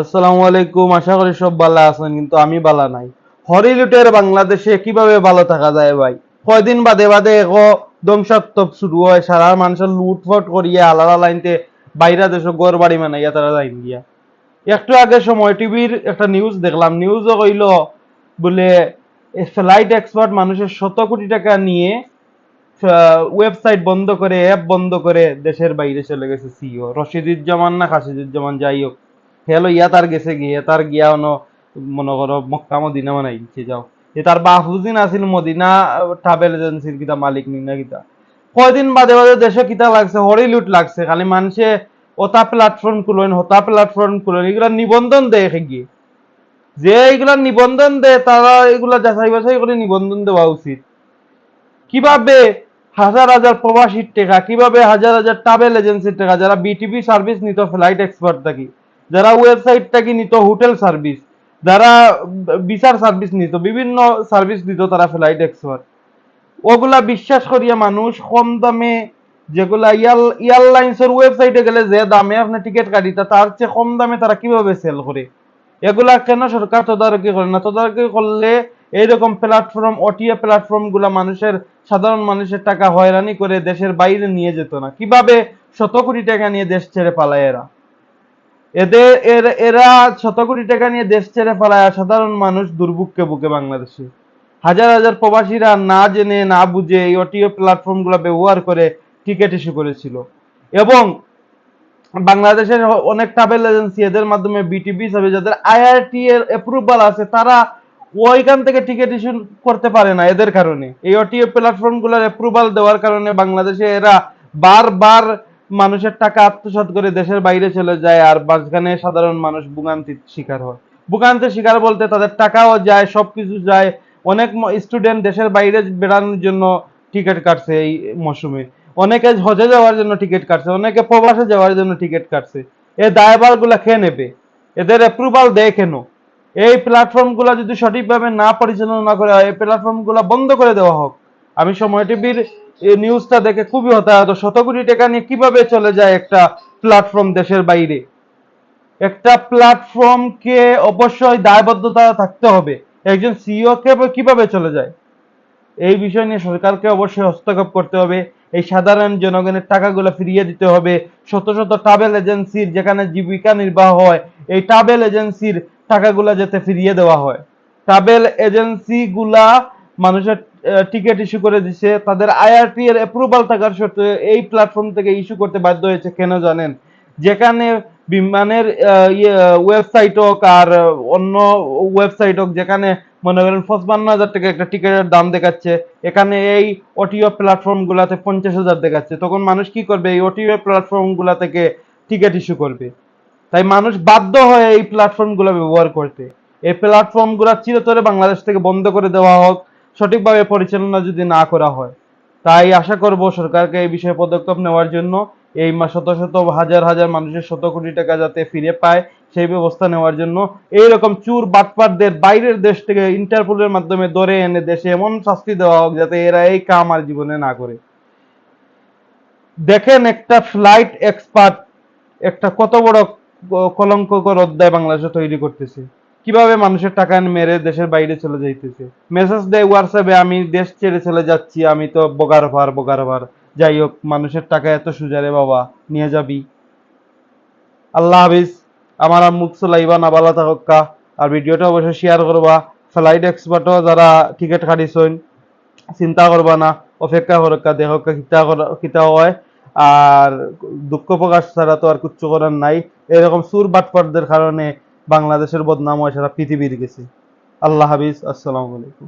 আসসালামু আলাইকুম, আশা করি সব ভালো আছেন, কিন্তু আমি ভালো নাই। হরিলুটের বাংলাদেশে কীভাবে ভালো থাকা যায় ভাই? কয়দিন বাদে বাদে এগো ধ্বংসাত্মক শুরু হয়, সারা মানুষের লুটফট করিয়া আলাদা লাইনতে বাইরা দেশ ঘর বাড়ি মানাইয়া তারা লাইন গিয়া একটু আগে সময় টিভির একটা নিউজ দেখলাম নিউজও কইল, বলে ফ্লাইট এক্সপার্ট মানুষের শত কোটি টাকা নিয়ে ওয়েবসাইট বন্ধ করে অ্যাপ বন্ধ করে দেশের বাইরে চলে গেছে সিও রশিদুজ্জামান না খাসিদুজ্জামান, যাই হোক। হেলো ইয়া তার গেছে গিয়ে তার গিয়া অন, মনে করো মক্কা মদিনা বানাই দিচ্ছে যাও এ তার বাহুদিন আছিল মদিনা ট্রাভেল এজেন্সির কিতা, মালিক নি না কিতা। কয়দিন বাদে বাদে দেশে কিতা লাগছে হরি লুট লাগছে, খালি মানুষে ওতা প্ল্যাটফর্ম খুলেন হতা প্ল্যাটফর্ম খুলেন এগুলা নিবন্ধন দেয় গিয়ে। যে এগুলা নিবন্ধন দেয় তারা এগুলা যাচাই বাছাই করে নিবন্ধন দেওয়া উচিত। কীভাবে হাজার হাজার প্রবাসীর টাকা, কীভাবে হাজার হাজার ট্রাভেল এজেন্সির টাকা, যারা বিটিভি সার্ভিস নিত ফ্লাইট এক্সপার্ট থাকি। যারা ওয়েবসাইট থাকি নিত? Hotel service. যারা বিচার সার্ভিস নিত, বিভিন্ন সার্ভিস দিত তারা ফ্লাইট এক্সপার্ট ওগুলা বিশ্বাস করিয়া মানুষ কম দামে যেগুলা এয়ারলাইন্সের ওয়েবসাইটে গেলে যে দামে আপনি টিকিট কাটিতা, তার চেয়ে কম দামে তারা কীভাবে সেল করে? এগুলা কেন সরকার তদারকি করে না? তদারকি করলে এইরকম প্ল্যাটফর্ম ওটিএ প্ল্যাটফর্মগুলা মানুষের, সাধারণ মানুষের টাকা হয়রানি করে দেশের বাইরে নিয়ে যেত না। কীভাবে শত কোটি টাকা নিয়ে দেশ ছেড়ে পালায় এরা? এদের, এর- শত কোটি টাকা নিয়ে দেশ ছেড়ে পালায় সাধারণ মানুষ দুর্ভোগকে বুকে বাংলাদেশে। হাজার হাজার প্রবাসীরা না জেনে, না বুঝে এই অটিও প্ল্যাটফর্মগুলো ব্যবহার করে টিকিট ইস্যু করেছিল। এবং বাংলাদেশের অনেক ট্রাভেল এজেন্সি এদের মাধ্যমে বিটিবি হিসাবে যাদের আইআরটি এর অ্যাপ্রুভাল আছে, তারা ওইখান থেকে টিকিট ইস্যু করতে পারে না এদের কারণে। এই অটিও প্ল্যাটফর্মগুলোর অ্যাপ্রুভাল দেওয়ার কারণে বাংলাদেশে এরা বারবার মানুষের টাকা আত্মসাৎ করে দেশের বাইরে চলে যায় আর মাঝখানে সাধারণ মানুষ ভোগান্তির শিকার হয়। ভোগান্তির শিকার বলতে তাদের টাকাও যায় সবকিছু যায়। অনেক স্টুডেন্ট দেশের বাইরে বেড়ানোর জন্য টিকিট কাটছে এই মৌসুমে। অনেকে হজে যাওয়ার জন্য টিকিট কাটছে অনেকে প্রবাসে যাওয়ার জন্য টিকিট কাটছে। এ দায়ভারগুলা খেয়ে নেবে? এদের অ্যাপ্রুভাল দেয় কেন? এই প্ল্যাটফর্মগুলা যদি সঠিকভাবে না পরিচালনা করে হয়, এই প্ল্যাটফর্মগুলা বন্ধ করে দেওয়া হোক। আমি সময় টিভির এই নিউজটা দেখে খুবই হতাহত। শত কোটি টাকা নিয়ে কীভাবে চলে যায় একটা প্ল্যাটফর্ম দেশের বাইরে? একটা প্ল্যাটফর্মকে অবশ্যই দায়বদ্ধতা থাকতে হবে। একজন সিইও কে কীভাবে চলে যায়? এই বিষয় নিয়ে সরকারকে অবশ্যই হস্তক্ষেপ করতে হবে। এই সাধারণ জনগণের টাকাগুলো ফিরিয়ে দিতে হবে। শত শত ট্রাভেল এজেন্সির যেখানে জীবিকা নির্বাহ হয়, এই ট্রাভেল এজেন্সির টাকাগুলো যাতে ফিরিয়ে দেওয়া হয়। ট্রাভেল এজেন্সিগুলা মানুষের টিকিট ইস্যু করে দিছে। তাদের আইআরপি এর অ্যাপ্রুভাল থাকার সত্ত্বেও এই প্ল্যাটফর্ম থেকে ইস্যু করতে বাধ্য হয়েছে, কেন জানেন? যেখানে বিমানের ওয়েবসাইট হোক আর অন্য ওয়েবসাইট হোক, যেখানে মনে করেন পঁচপান্ন হাজার টাকা একটা টিকিটের দাম দেখাচ্ছে, এখানে এই অটিও প্ল্যাটফর্ম গুলাতে পঞ্চাশ হাজার দেখাচ্ছে। তখন মানুষ কি করবে? এই অটিও প্ল্যাটফর্মগুলা থেকে টিকিট ইস্যু করবে। তাই মানুষ বাধ্য হয় এই প্ল্যাটফর্মগুলো ব্যবহার করতে। এই প্ল্যাটফর্মগুলা চিরতরে বাংলাদেশ থেকে বন্ধ করে দেওয়া হোক সঠিকভাবে পরিচালনা যদি না করা হয়, তাই আশা করব সরকারকে এই বিষয়ে পদক্ষেপ নেওয়ার জন্য এই শত শত হাজার হাজার মানুষের শত কোটি টাকা যাতে ফিরে পায়, সেই ব্যবস্থা নেওয়ার জন্য এই রকম চুর বাটপারদের বাইরের দেশ থেকে ইন্টারপোলের মাধ্যমে ধরে এনে দেশে এমন শাস্তি দেওয়া হোক যাতে এরা এই কাম আর জীবনে না করে। দেখেন একটা ফ্লাইট এক্সপার্ট একটা কত বড় কলঙ্ককর অধ্যায় বাংলাদেশে তৈরি করতেছে। কীভাবে মানুষের টাকা মেরে দেশের বাইরে চলে যাইতেছে? মেসেজ দেয় হোয়াটসঅ্যাপে আমি দেশ ছেড়ে চলে যাচ্ছি, আমি তো বোগার ভার বোগার ভার। যাই হোক, মানুষের টাকা এত সুজারে বাবা, নিয়ে যাবি। আল্লাহ হাফিজ, আমার মুখ চলাইবা না বালা থাকা আর ভিডিওটা অবশ্যই শেয়ার করবা। ফ্লাইট এক্সপার্টও যারা টিকিট কাটিছেন চিন্তা করবা না, অপেক্ষা করকা দেখকা কিতা কিতা হয়। আর দুঃখ প্রকাশ ছাড়া তো আর কিচ্ছু করার নাই। এরকম সুর বাটপাটদের কারণে বাংলাদেশের বদনাম হয় সারা পৃথিবীর গেছে। আল্লাহ হাফিজ আসসালামু আলাইকুম।